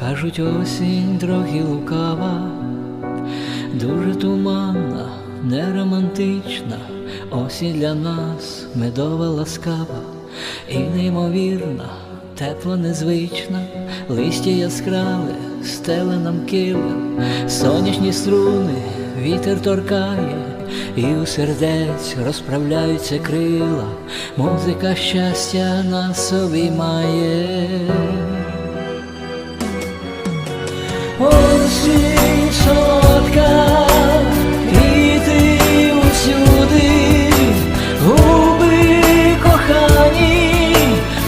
Кажуть, осінь трохи лукава, дуже туманна, неромантична, осінь для нас медова ласкава і неймовірна, тепла, незвична, листя яскраве, стеле нам килим, сонячні струни, вітер торкає, і у сердець розправляються крила, музика щастя нас обіймає. Осінь солодка, ти усюди, губи кохані,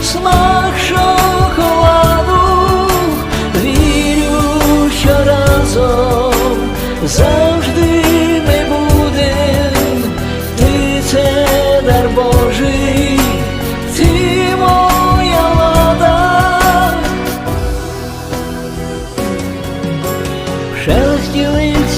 смак шоколаду, вірю, що разом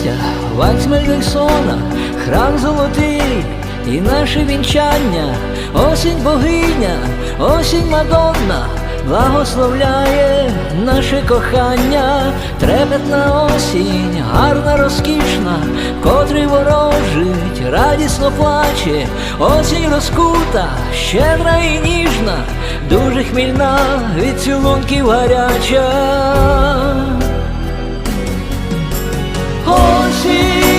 листя, вальс Мельдельсона, храм золотий і наше вінчання, осінь богиня, осінь Мадонна, благословляє наше кохання, трепетна осінь, гарна, розкішна, котрий ворожить, радісно плаче, осінь розкута, щедра і ніжна, дуже хмільна, від цілунків гаряча. ti.